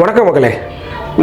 வணக்கம் மக்களே.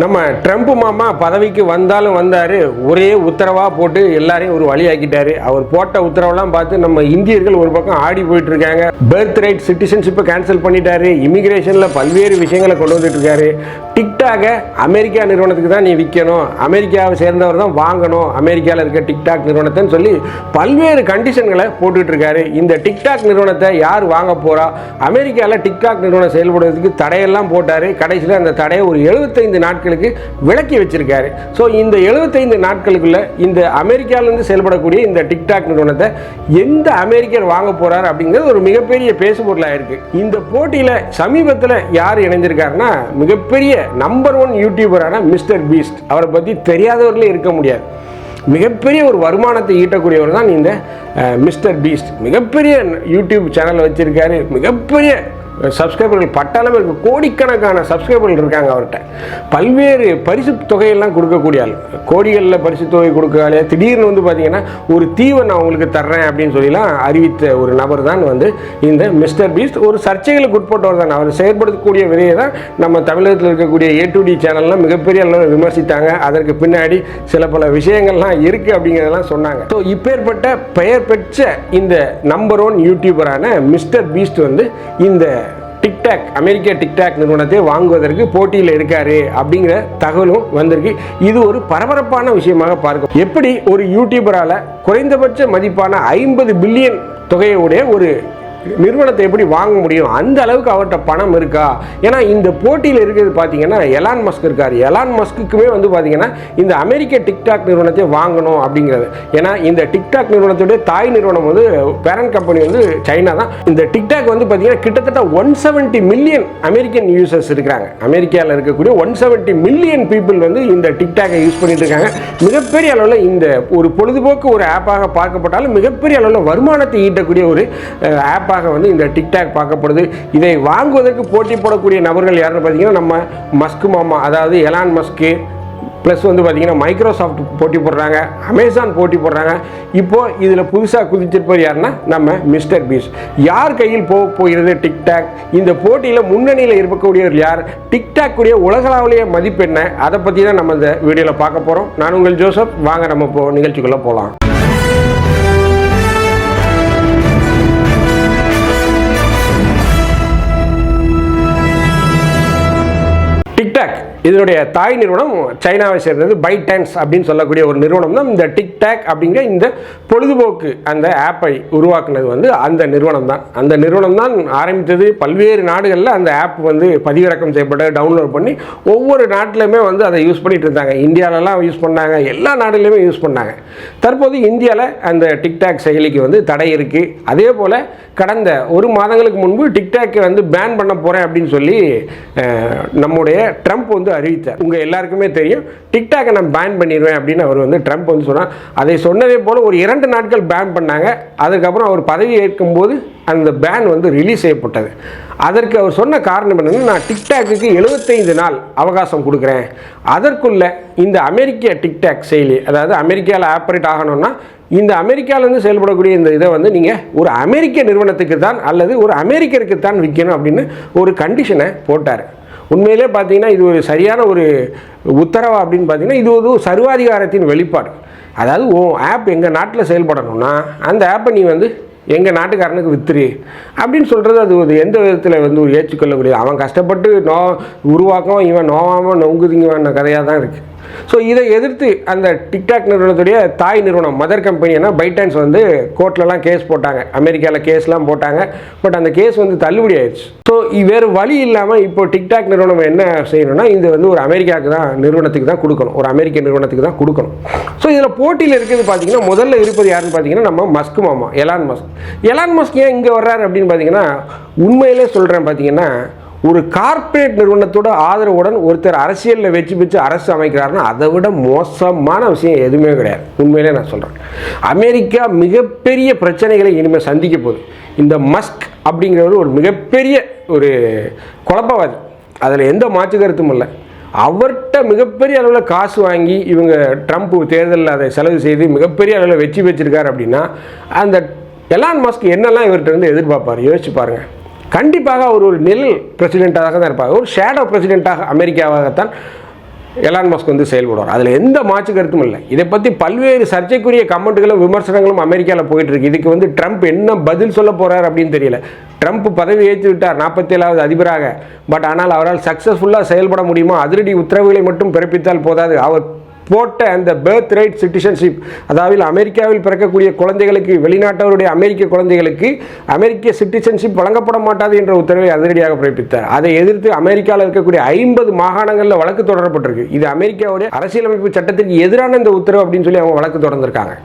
நம்ம ட்ரம்ப் மாமா பதவிக்கு வந்தாலும் வந்தார் ஒரே உத்தரவாக போட்டு எல்லாரையும் ஒரு வழியாக்கிட்டாரு. அவர் போட்ட உத்தரவெல்லாம் பார்த்து நம்ம இந்தியர்கள் ஒரு பக்கம் ஆடி போயிட்டு இருக்காங்க பர்த் ரைட் சிட்டிசன்ஷிப்பை கேன்சல் பண்ணிட்டாரு இமிகிரேஷனில் பல்வேறு விஷயங்களை கொண்டு வந்துட்டு இருக்காரு டிக்டாகை அமெரிக்கா நிறுவனத்துக்கு தான் நீ விற்கணும் அமெரிக்காவை சேர்ந்தவர் தான் வாங்கணும். அமெரிக்காவில் இருக்க டிக்டாக் நிறுவனத்தைன்னு சொல்லி பல்வேறு கண்டிஷன்களை போட்டுட்ருக்காரு இந்த டிக்டாக் நிறுவனத்தை யார் வாங்க போகிறா அமெரிக்காவில் டிக்டாக் நிறுவனம் செயல்படுறதுக்கு தடையெல்லாம் போட்டார். கடைசியில் அந்த தடையை ஒரு எழுபத்தைந்து நாட்களுக்கு விலக்கி வச்சுருக்காரு. ஸோ இந்த எழுபத்தைந்து நாட்களுக்குள்ளே இந்த அமெரிக்காவிலேருந்து செயல்படக்கூடிய இந்த டிக்டாக் நிறுவனத்தை எந்த அமெரிக்கர் வாங்க போகிறார் அப்படிங்கிறது ஒரு மிகப்பெரிய பேசுபொருளாக இருக்குது இந்த போட்டியில் சமீபத்தில் யார் இணைஞ்சிருக்காருன்னா மிகப்பெரிய நம்பர் ஒன் யூடியூபரான மிஸ்டர் பீஸ்ட் அவரை பற்றி தெரியாதவர்களே இருக்க முடியாது. மிகப்பெரிய ஒரு வருமானத்தை ஈட்டக்கூடியவர் தான் இந்த மிஸ்டர் பீஸ்ட் மிகப்பெரிய யூடியூப் சேனல் வச்சிருக்காரு. மிகப்பெரிய சப்ஸ்கிரைபர்கள் பட்டாளமே இருக்கு. கோடிக்கணக்கான சப்ஸ்கிரைபர்கள் இருக்காங்க அவர்கிட்ட. பல்வேறு பரிசு தொகையெல்லாம் கொடுக்கக்கூடிய ஆள். கோடிகளில் பரிசு தொகை கொடுக்காலே திடீர்னு வந்து பார்த்தீங்கன்னா ஒரு தீவை நான் உங்களுக்கு தர்றேன் அப்படின்னு சொல்லிலாம் அறிவித்த ஒரு நபர் தான் வந்து இந்த மிஸ்டர் பீஸ்ட். ஒரு சர்ச்சைகளுக்கு உட்பட்டவர் தான். அவர் செயற்படுத்தக்கூடிய விதையை தான் நம்ம தமிழகத்தில் இருக்கக்கூடிய ஏ டு டி சேனல்லாம் மிகப்பெரிய அளவில் விமர்சித்தாங்க. அதற்கு பின்னாடி சில பல விஷயங்கள்லாம் இருக்குது அப்படிங்கிறதெல்லாம் சொன்னாங்க. ஸோ இப்பேற்பட்ட பெயர் பெற்ற இந்த நம்பர் ஒன் யூடியூபரான மிஸ்டர் பீஸ்ட் வந்து இந்த டிக்டாக் அமெரிக்க டிக்டாக் நிறுவனத்தை வாங்குவதற்கு போட்டியில் இருக்காரு அப்படிங்கிற தகவலும் வந்திருக்கு. இது ஒரு பரபரப்பான விஷயமாக பார்க்கும் எப்படி ஒரு யூடியூபரால் குறைந்தபட்ச மதிப்பான ஐம்பது பில்லியன் தொகையுடைய ஒரு நிறுவனத்தை எப்படி வாங்க முடியும்? அந்த அளவுக்கு அவர்கிட்ட பணம் இருக்கா? ஏன்னா இந்த போட்டியில் இருக்கிறது பார்த்தீங்கன்னா எலான் மஸ்க் இருக்கார். எலான் மஸ்க்குமே வந்து பார்த்தீங்கன்னா இந்த அமெரிக்க டிக்டாக் நிறுவனத்தை வாங்கணும் அப்படிங்கிறது. ஏன்னா இந்த டிக்டாக் நிறுவனத்துடைய தாய் நிறுவனம் வந்து பேரண்ட் கம்பெனி வந்து சைனா தான். இந்த டிக்டாக் வந்து பார்த்தீங்கன்னா கிட்டத்தட்ட one seventy million American users இருக்கிறாங்க. அமெரிக்காவில் இருக்கக்கூடிய ஒன் செவன்ட்டி மில்லியன் பீப்புள் வந்து இந்த டிக்டாக்கை யூஸ் பண்ணிட்டு இருக்காங்க. மிகப்பெரிய அளவில் இந்த ஒரு பொழுதுபோக்கு ஒரு ஆப்பாக பார்க்கப்பட்டாலும் மிகப்பெரிய அளவில் வருமானத்தை ஈட்டக்கூடிய ஒரு ஆப்பாக வந்து இந்த டிக்டாக் பார்க்கப்படுது. இதை வாங்குவதற்கு போட்டி போடக்கூடிய நபர்கள் யாருன்னு பார்த்தீங்கன்னா நம்ம மஸ்கு மாமா அதாவது எலான் மஸ்கு ப்ளஸ் வந்து பார்த்திங்கன்னா மைக்ரோசாஃப்ட் போட்டி போடுறாங்க அமேசான் போட்டி போடுறாங்க. இப்போ இதில் புதுசாக குதிச்சிருப்பவர் யாருன்னா நம்ம மிஸ்டர் பீஸ் யார் கையில் போக போகிறது டிக்டாக் இந்த போட்டியில் முன்னணியில் இருக்கக்கூடியவர் யார்? டிக்டாக் உடைய உலகளாவிய மதிப்பு என்ன? அதை பற்றி தான் நம்ம இந்த வீடியோவில் பார்க்க போகிறோம் நான் உங்கள் ஜோசப். வாங்க நம்ம இப்போ நிகழ்ச்சிக்குள்ளே போகலாம் இதனுடைய தாய் நிறுவனம் சைனாவை சேர்ந்தது பைடான்ஸ் அப்படின்னு சொல்லக்கூடிய ஒரு நிறுவனம் தான். இந்த டிக்டாக் அப்படிங்கிற இந்த பொழுதுபோக்கு அந்த ஆப்பை உருவாக்குனது வந்து அந்த நிறுவனம் தான். அந்த நிறுவனம் தான் ஆரம்பித்தது. பல்வேறு நாடுகளில் அந்த ஆப் வந்து பதிவிறக்கம் செய்யப்பட்டு டவுன்லோட் பண்ணி ஒவ்வொரு நாட்டிலையுமே வந்து அதை யூஸ் பண்ணிட்டு இருந்தாங்க. இந்தியாவிலலாம் யூஸ் பண்ணாங்க. எல்லா நாடுலையுமே யூஸ் பண்ணாங்க. தற்போது இந்தியாவில் அந்த டிக்டாக் செயலிக்கு வந்து தடை இருக்குது அதே போல் கடந்த ஒரு மாதங்களுக்கு முன்பு டிக்டாக்கை வந்து பேன் பண்ண போகிறேன் அப்படின்னு சொல்லி நம்முடைய ட்ரம்ப் வந்து அறிவித்தார் உங்கள் எல்லாருக்குமே தெரியும். டிக்டாக்கை நான் பேன் பண்ணிடுவேன் அப்படின்னு அவர் வந்து ட்ரம்ப் வந்து சொன்னார். அதை சொன்னதே போல் ஒரு இரண்டு நாட்கள் பேன் பண்ணாங்க. அதுக்கப்புறம் அவர் பதவி ஏற்கும்போது அந்த பேன் வந்து ரிலீஸ் செய்யப்பட்டது. அதற்கு அவர் சொன்ன காரணம் என்னன்னா நான் டிக்டாக்குக்கு எழுபத்தைந்து நாள் அவகாசம் கொடுக்குறேன். அதற்குள்ள இந்த அமெரிக்க டிக்டாக் செயலி அதாவது அமெரிக்காவில் ஆப்ரேட் ஆகணும்னா இந்த அமெரிக்காவிலேருந்து செயல்படக்கூடிய இந்த இதை வந்து நீங்கள் ஒரு அமெரிக்க நிறுவனத்துக்கு தான் அல்லது ஒரு அமெரிக்கருக்கு தான் விற்கணும் அப்படின்னு ஒரு கண்டிஷனை போட்டார். உண்மையிலே பார்த்தீங்கன்னா இது ஒரு சரியான ஒரு உத்தரவா அப்படின்னு பார்த்தீங்கன்னா இது ஒரு சர்வாதிகாரத்தின் வெளிப்பாடு. அதாவது உன் ஆப் எங்கள் நாட்டில் செயல்படணும்னா அந்த ஆப்பை நீ வந்து எங்கள் நாட்டுக்காரனுக்கு வித்துரு. அப்படின்னு சொல்கிறது அது ஒரு எந்த விதத்தில் வந்து ஒரு ஏற்றுக்கொள்ளக்கூடிய அவன் கஷ்டப்பட்டு நோ உருவாக்கம் இவன் நோவாமல் நொங்குதிங்கவான கதையாக தான் இருக்குது ஸோ இதை எதிர்த்து அந்த டிக்டாக் நிறுவனத்துடைய தாய் நிறுவனம் மதர் கம்பெனினா பைட்டான்ஸ் வந்து கோர்ட்லலாம் கேஸ் போட்டாங்க. அமெரிக்காவில் கேஸ்லாம் போட்டாங்க. பட் அந்த கேஸ் வந்து தள்ளுபடி ஆயிடுச்சு. ஸோ வேறு வழி இல்லாமல் இப்போ டிக்டாக் நிறுவனம் என்ன செய்யணும்னா இது வந்து ஒரு அமெரிக்காவுக்கு தான் நிறுவனத்துக்கு தான் கொடுக்கணும். ஒரு அமெரிக்க நிறுவனத்துக்கு தான் கொடுக்கணும். ஸோ இதில் போட்டியில் இருக்கிறது பார்த்தீங்கன்னா முதல்ல இருப்பது யாருன்னு பார்த்தீங்கன்னா நம்ம மஸ்க் மாமா எலான் மஸ்க். எலான் மஸ்க் ஏன் இங்கே வர்றாரு அப்படின்னு பார்த்தீங்கன்னா உண்மையிலே சொல்கிறேன் பார்த்தீங்கன்னா ஒரு கார்ப்பரேட் நிறுவனத்தோட ஆதரவுடன் ஒருத்தர் அரசியலில் வச்சு வச்சு அரசு அமைக்கிறாருன்னா அதை விட மோசமான விஷயம் எதுவுமே கிடையாது. உண்மையிலே நான் சொல்கிறேன் அமெரிக்கா மிகப்பெரிய பிரச்சனைகளை இனிமேல் சந்திக்க போகுது. இந்த மஸ்க் அப்படிங்கிறவர் ஒரு மிகப்பெரிய ஒரு குழப்பவாதி. அதில் எந்த மாற்று கருத்தும் இல்லை. அவர்கிட்ட மிகப்பெரிய அளவில் காசு வாங்கி இவங்க ட்ரம்ப் தேர்தலில் அதை செலவு செய்து மிகப்பெரிய அளவில் வெற்றி வச்சிருக்காரு அப்படின்னா அந்த எலான் மாஸ்க் என்னெல்லாம் இவர்கிட்ட இருந்து எதிர்பார்ப்பார்? யோசிச்சு பாருங்கள் கண்டிப்பாக அவர் ஒரு நெல் பிரசிடெண்ட்டாக தான் இருப்பார். ஒரு ஷேடோ பிரசிடெண்ட்டாக அமெரிக்காவாகத்தான் எலான் மஸ்க் வந்து செயல்படுவார். அதில் எந்த மாற்று கருத்தும் இல்லை. இதை பற்றி பல்வேறு சர்ச்சைக்குரிய கமெண்ட்டுகளும் விமர்சனங்களும் அமெரிக்காவில் போயிட்டு இருக்கு இதுக்கு வந்து ட்ரம்ப் என்ன பதில் சொல்ல போகிறார் அப்படின்னு தெரியல. ட்ரம்ப் பதவி ஏற்றி விட்டார் நாற்பத்தேழாவது அதிபராக. பட் ஆனால் அவரால் சக்ஸஸ்ஃபுல்லாக செயல்பட முடியுமா? அதிரடி உத்தரவுகளை மட்டும் பிறப்பித்தால் போதாது. அவர் போட்ட அந்த பேர்த் ரைட் சிட்டிசன்ஷிப் அதாவது அமெரிக்காவில் பிறக்கக்கூடிய குழந்தைகளுக்கு வெளிநாட்டவருடைய அமெரிக்க குழந்தைகளுக்கு அமெரிக்க சிட்டிசன்ஷிப் வழங்கப்பட மாட்டாது என்ற உத்தரவை அதிரடியாக பிறப்பித்தார். அதை எதிர்த்து அமெரிக்காவில் இருக்கக்கூடிய ஐம்பது மாகாணங்களில் வழக்கு தொடரப்பட்டிருக்கு. இது அமெரிக்காவுடைய அரசியலமைப்பு சட்டத்திற்கு எதிரான இந்த உத்தரவு அப்படின்னு சொல்லி அவங்க வழக்கு தொடர்ந்திருக்காங்க.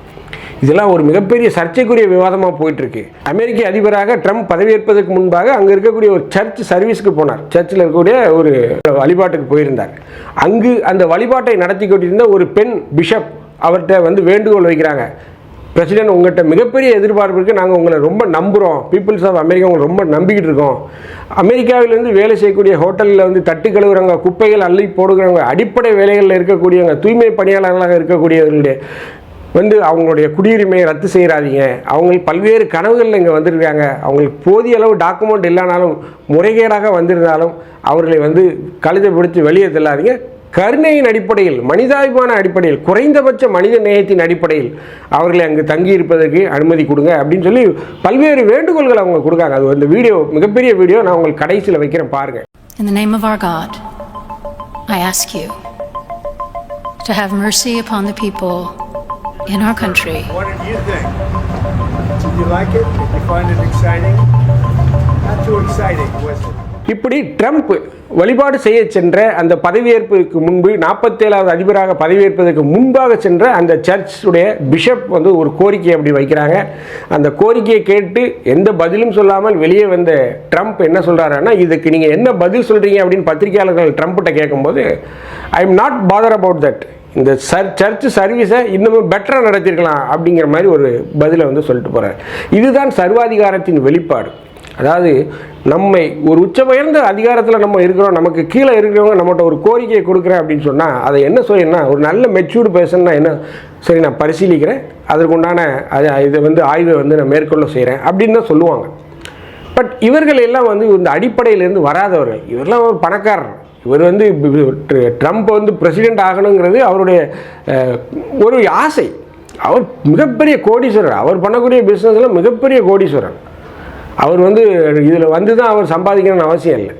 இதெல்லாம் ஒரு மிகப்பெரிய சர்ச்சைக்குரிய விவாதமாக போயிட்டுருக்கு. அமெரிக்க அதிபராக ட்ரம்ப் பதவியேற்பதற்கு முன்பாக அங்கே இருக்கக்கூடிய ஒரு சர்ச் சர்வீஸ்க்கு போனார். சர்ச்சில் இருக்கக்கூடிய ஒரு வழிபாட்டுக்கு போயிருந்தார். அங்கு அந்த வழிபாட்டை நடத்தி கொண்டிருந்த ஒரு பெண் பிஷப் அவர்கிட்ட வந்து வேண்டுகோள் வைக்கிறாங்க. பிரசிடென்ட் உங்கள்கிட்ட மிகப்பெரிய எதிர்பார்ப்பு இருக்குது நாங்கள் உங்களை ரொம்ப நம்புகிறோம் பீப்புள்ஸ் ஆஃப் அமெரிக்கா உங்களை ரொம்ப நம்பிக்கிட்டு இருக்கோம். அமெரிக்காவிலேருந்து வேலை செய்யக்கூடிய ஹோட்டலில் வந்து தட்டு கழுவுறவங்க குப்பைகள் அள்ளி போடுகிறவங்க அடிப்படை வேலைகளில் இருக்கக்கூடியவங்க தூய்மை பணியாளர்களாக இருக்கக்கூடியவர்களுடைய வந்து அவங்களுடைய குடியுரிமையை ரத்து செய்கிறாதீங்க அவங்க பல்வேறு கனவுகளில் இங்கே வந்திருக்காங்க. அவங்களுக்கு போதிய அளவு டாக்குமெண்ட் இல்லைனாலும் முறைகேடாக வந்திருந்தாலும் அவர்களை வந்து கழுதை பிடித்து வெளியே தள்ளாதீங்க. கருணையின் அடிப்படையில் மனிதாபிமான அடிப்படையில் குறைந்தபட்ச மனித நேயத்தின் அடிப்படையில் அவர்களை அங்கு தங்கி இருப்பதற்கு அனுமதி கொடுங்க அப்படின்னு சொல்லி பல்வேறு வேண்டுகோள்கள் அவங்க கொடுக்காங்க. அது அந்த வீடியோ மிகப்பெரிய வீடியோ. நான் உங்களுக்கு கடைசியில் வைக்கிறேன் பாருங்கள் In the name of our God, I ask you to have mercy upon the people in our country. What did you think? Did you like it? Did you find it exciting? Not too exciting, was it? இப்படி Trump வழிபாடு செய்ய சென்ற அந்த பதவியேற்புக்கு முன்பு நாற்பத்தேழாவது அதிபராக பதவியேற்பதற்கு முன்பாக சென்ற அந்த சர்ச்சுடைய பிஷப் வந்து ஒரு கோரிக்கை அப்படி வைக்கிறாங்க அந்த கோரிக்கையை கேட்டு எந்த பதிலும் சொல்லாமல் வெளியே வந்த ட்ரம்ப் என்ன சொல்கிறாருன்னா இதுக்கு நீங்கள் என்ன பதில் சொல்கிறீங்க அப்படின்னு பத்திரிகையாளர்கள் ட்ரம்ப்கிட்ட கேட்கும்போது I am not bother about that இந்த சர் சர்ச் சர்வீஸை இன்னமும் பெட்டராக நடத்திருக்கலாம் அப்படிங்கிற மாதிரி ஒரு பதிலை வந்து சொல்லிட்டு போகிறார் இதுதான் சர்வாதிகாரத்தின் வெளிப்பாடு. அதாவது நம்மை ஒரு உச்ச உயர்ந்த அதிகாரத்தில் நம்ம இருக்கிறோம் நமக்கு கீழே இருக்கிறவங்க நம்மகிட்ட ஒரு கோரிக்கையை கொடுக்குறேன் அப்படின்னு சொன்னால் அதை என்ன சொல்லினா ஒரு நல்ல மெச்சூர்டு பேசன்னா என்ன சரி நான் பரிசீலிக்கிறேன் அதற்குண்டான அது இதை வந்து ஆய்வை வந்து நான் மேற்கொள்ள செய்கிறேன் அப்படின்னு தான் சொல்லுவாங்க. பட் இவர்கள் எல்லாம் வந்து இந்த அடிப்படையிலேருந்து வராதவர்கள். இவரெல்லாம் ஒரு பணக்காரர். இவர் வந்து ட்ரம்ப் வந்து பிரசிடெண்ட் ஆகணுங்கிறது அவருடைய ஒரு ஆசை. அவர் மிகப்பெரிய கோடீஸ்வரர். அவர் பண்ணக்கூடிய பிஸ்னஸில் மிகப்பெரிய கோடீஸ்வரர். அவர் வந்து இதில் வந்து தான் அவர் சம்பாதிக்கணும்னு அவசியம் இல்லை.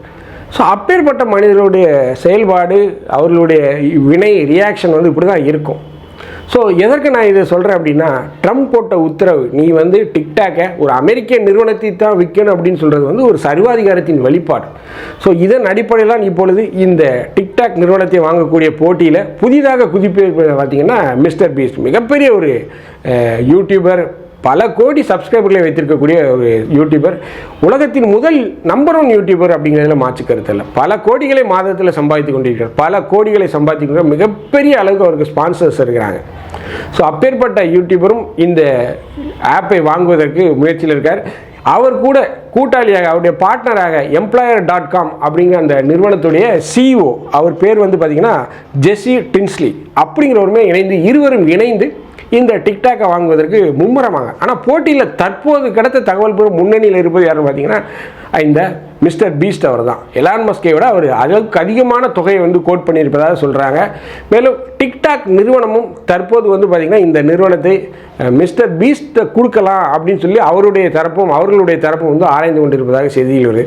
ஸோ அப்பேற்பட்ட மனிதர்களுடைய செயல்பாடு அவர்களுடைய வினை ரியாக்ஷன் வந்து இப்படி தான் இருக்கும். ஸோ எதற்கு நான் இதை சொல்கிறேன் அப்படின்னா ட்ரம்ப் போட்ட உத்தரவு நீ வந்து டிக்டாக்கை ஒரு அமெரிக்க நிறுவனத்தை தான் விற்கணும் அப்படின்னு சொல்கிறது வந்து ஒரு சர்வாதிகாரத்தின் வெளிப்பாடு. ஸோ இதன் அடிப்படையில் தான் இப்பொழுது இந்த டிக்டாக் நிறுவனத்தை வாங்கக்கூடிய போட்டியில் புதிதாக குதிப்பு பார்த்தீங்கன்னா மிஸ்டர் பீஸ்ட் மிகப்பெரிய ஒரு யூடியூபர் பல கோடி சப்ஸ்கிரைபர்களை வைத்திருக்கக்கூடிய ஒரு யூடியூபர் உலகத்தின் முதல் நம்பர் ஒன் யூடியூபர் அப்படிங்கிறதுல மாற்று கருத்தில் பல கோடிகளை மாதத்தில் சம்பாதித்து கொண்டிருக்கிறார். பல கோடிகளை சம்பாதிக்கிற மிகப்பெரிய அளவுக்கு அவருக்கு ஸ்பான்சர்ஸ் இருக்கிறாங்க. ஸோ அப்பேற்பட்ட யூடியூபரும் இந்த ஆப்பை வாங்குவதற்கு முயற்சியில் இருக்கார். அவர் கூட கூட்டாளியாக அவருடைய பார்ட்னராக எம்ப்ளாயர் டாட் காம் அப்படிங்கிற அந்த நிறுவனத்துடைய சிஇஓ அவர் பேர் வந்து பார்த்தீங்கன்னா ஜெஸ்ஸி டின்ஸ்லி. அப்படிங்கிறவருமே இணைந்து இருவரும் இணைந்து இந்த டிக்டாக்கை வாங்குவதற்கு மும்முரமாக. ஆனால் போட்டியில் தற்போது கிடைத்த தகவல் பெறும் முன்னணியில் இருப்பது யாருன்னு பார்த்தீங்கன்னா இந்த மிஸ்டர் பீஸ்ட் அவர் தான் எலான் மஸ்கை விட அவர் அளவுக்கு அதிகமான தொகையை வந்து கோட் பண்ணியிருப்பதாக சொல்கிறாங்க மேலும் டிக்டாக் நிறுவனமும் தற்போது வந்து பார்த்திங்கன்னா இந்த நிறுவனத்தை மிஸ்டர் பீஸ்ட்டை கொடுக்கலாம் அப்படின்னு சொல்லி அவருடைய தரப்பும் அவர்களுடைய தரப்பும் வந்து ஆராய்ந்து கொண்டிருப்பதாக செய்தியில் வருது.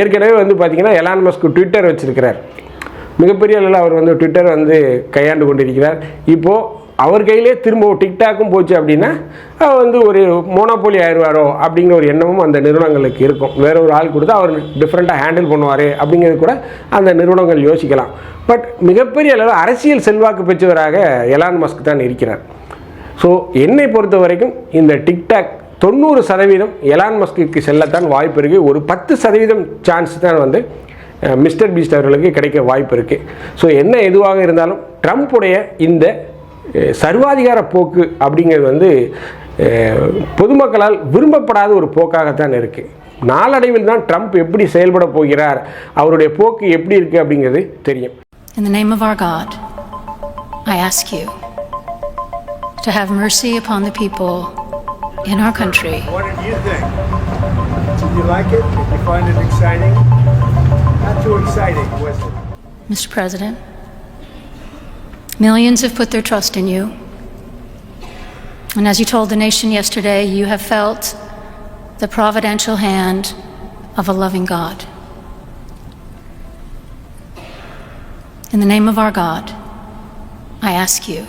ஏற்கனவே வந்து பார்த்திங்கன்னா எலான் மஸ்க் ட்விட்டர் வச்சிருக்கிறார். மிகப்பெரிய அளவில் அவர் வந்து ட்விட்டர் வந்து கையாண்டு கொண்டிருக்கிறார். இப்போது அவர் கையிலே திரும்ப டிக்டாக்கும் போச்சு அப்படின்னா அவர் வந்து ஒரு மோனோபோலி ஆயிடுவாரோ அப்படிங்கிற ஒரு எண்ணமும் அந்த நிறுவனங்களுக்கு இருக்கும். வேற ஒரு ஆள் கொடுத்து அவர் டிஃப்ரெண்ட்டாக ஹேண்டில் பண்ணுவார் அப்படிங்கிறது கூட அந்த நிறுவனங்கள் யோசிக்கலாம். பட் மிகப்பெரிய அளவில் அரசியல் செல்வாக்கு பெற்றவராக எலான் மஸ்க் தான் இருக்கிறார். ஸோ என்னை பொறுத்த வரைக்கும் இந்த டிக்டாக் தொண்ணூறு சதவீதம் எலான் மஸ்க்கு செல்லத்தான் வாய்ப்பு இருக்குது ஒரு பத்து சதவீதம் சான்ஸ் தான் வந்து மிஸ்டர் பீஸ்ட் அவர்களுக்கு கிடைக்க வாய்ப்பு இருக்குது ஸோ என்ன எதுவாக இருந்தாலும் ட்ரம்ப்புடைய இந்த சர்வாதிகார போக்கு அப்படிங்கிறது வந்து பொதுமக்களால் விரும்பப்படாத ஒரு போக்காகத்தான் இருக்குது நாளடைவில் தான் ட்ரம்ப் எப்படி செயல்பட போகிறார் அவருடைய போக்கு எப்படி இருக்குது அப்படிங்கிறது தெரியும் In the name of our God, I ask you to have mercy upon the people in our country. What did you think? Did Did you like it? Did you find it exciting? Not too exciting, was it? Mr. President, millions have put their trust in you. And as you told the nation yesterday, you have felt the providential hand of a loving God. In the name of our God, I ask you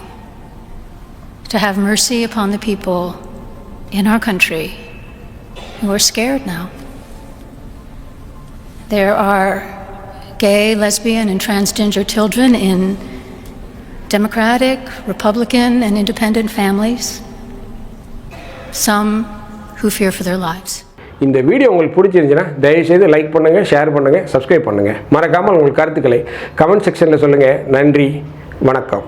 to have mercy upon the people in our country who are scared now. There are gay, lesbian, and transgender children in Democratic, Republican, and independent families, some who fear for their lives. இந்த video உங்களுக்கு பிடிச்சிருந்துச்சுன்னா தயவுசெய்து like பண்ணுங்கள் share பண்ணுங்கள் subscribe பண்ணுங்கள் மறக்காமல் உங்கள் கருத்துக்களை கமெண்ட் செக்ஷனில் சொல்லுங்கள் நன்றி வணக்கம்.